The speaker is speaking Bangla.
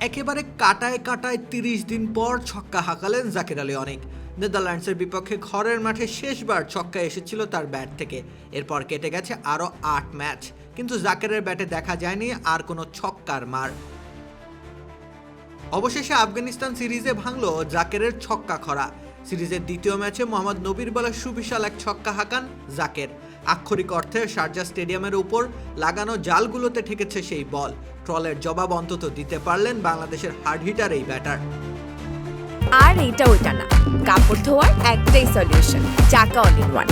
একেবারে কাটায় কাটায় তিরিশ দিন পর ছক্কা হাঁকালেন জাকির আলী অনেক। নেদারল্যান্ডসের বিপক্ষে ঘরের মাঠে শেষবার ছক্কা এসেছিল তার ব্যাট থেকে। এরপর কেটে গেছে আরও আট ম্যাচ। কিন্তু জাকেরের ব্যাটে দেখা যায়নি আর কোনো ছক্কার মার। অবশেষে আফগানিস্তান সিরিজে ভাঙল জাকেরের ছক্কা খরা। সিরিজের দ্বিতীয় ম্যাচে মোহাম্মদ নবীর বলে সুবিশাল এক ছক্কা হাঁকান জাকের। আক্ষরিক অর্থে শারজা স্টেডিয়ামের উপর লাগানো জালগুলোতে ঠেকেছে সেই বল। ট্রলের জবাব অন্তত দিতে পারলেন বাংলাদেশের হার্ড হিটার এই ব্যাটার। আর এইটা ওইটা না। কাপড় ধোয়ার একটাই সলিউশন চাকা অল ওয়ান